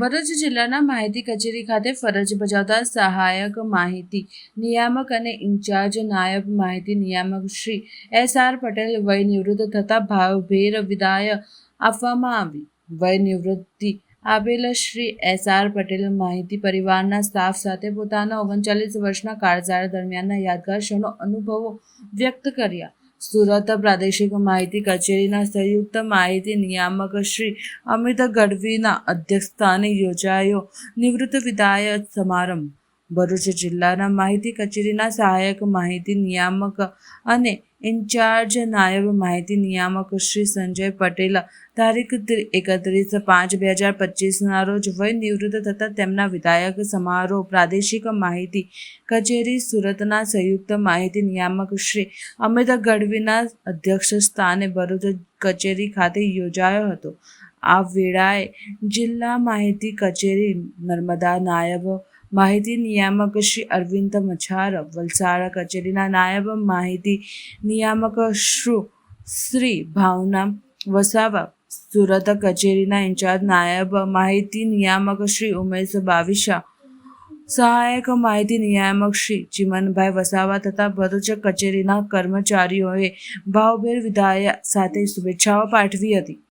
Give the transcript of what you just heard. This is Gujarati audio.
ભરૂચ જિલ્લાના માહિતી કચેરી ખાતે ફરજ બજાવતા સહાયક માહિતી નિયામક અને ઇન્ચાર્જ નાયબ માહિતી નિયામક શ્રી એસ આર પટેલ વય નિવૃત્ત થતા ભાવભેર વિદાય આપવામાં આવી. વય નિવૃત્તિ આપેલ શ્રી એસ આર પટેલ માહિતી પરિવારના સ્ટાફ સાથે પોતાના ઓગણચાલીસ વર્ષના કાળજાળ દરમિયાનના યાદગાર ક્ષણો, અનુભવો વ્યક્ત કર્યા. સુરત પ્રાદેશિક માહિતી કચેરીના સંયુક્ત માહિતી નિયામક શ્રી અમિત ગઢવીના અધ્યક્ષસ્થાને યોજાયો નિવૃત્ત વિદાય સમારંભ. ભરૂચ જિલ્લાના માહિતી કચેરીના સહાયક માહિતી નિયામક અને ઇન્ચાર્જ નાયબ માહિતી નિયામક શ્રી સંજય પટેલ તારીખ એકત્રીસ પાંચ બે હજાર પચીસના રોજ વય નિવૃત્ત થતાં તેમના વિધાયક સમારોહ પ્રાદેશિક માહિતી કચેરી સુરતના સંયુક્ત માહિતી નિયામક શ્રી અમિત ગઢવીના અધ્યક્ષ સ્થાને ભરૂચ કચેરી ખાતે યોજાયો હતો. આ વેળાએ જિલ્લા માહિતી કચેરી નર્મદા નાયબ માહિતી નિયામક શ્રી અરવિંદ મછાર, વલસાડ કચેરીના નાયબ માહિતી નિયામક શ્રુ, શ્રી ભાવના વસાવા, સુરત કચેરીના ઇન્ચાર્જ નાયબ માહિતી નિયામક શ્રી ઉમેશ બાવિશા, સહાયક માહિતી નિયામક શ્રી ચિમનભાઈ વસાવા તથા ભરૂચ કચેરીના કર્મચારીઓએ ભાવભેર વિદાય સાથે શુભેચ્છાઓ પાઠવી હતી.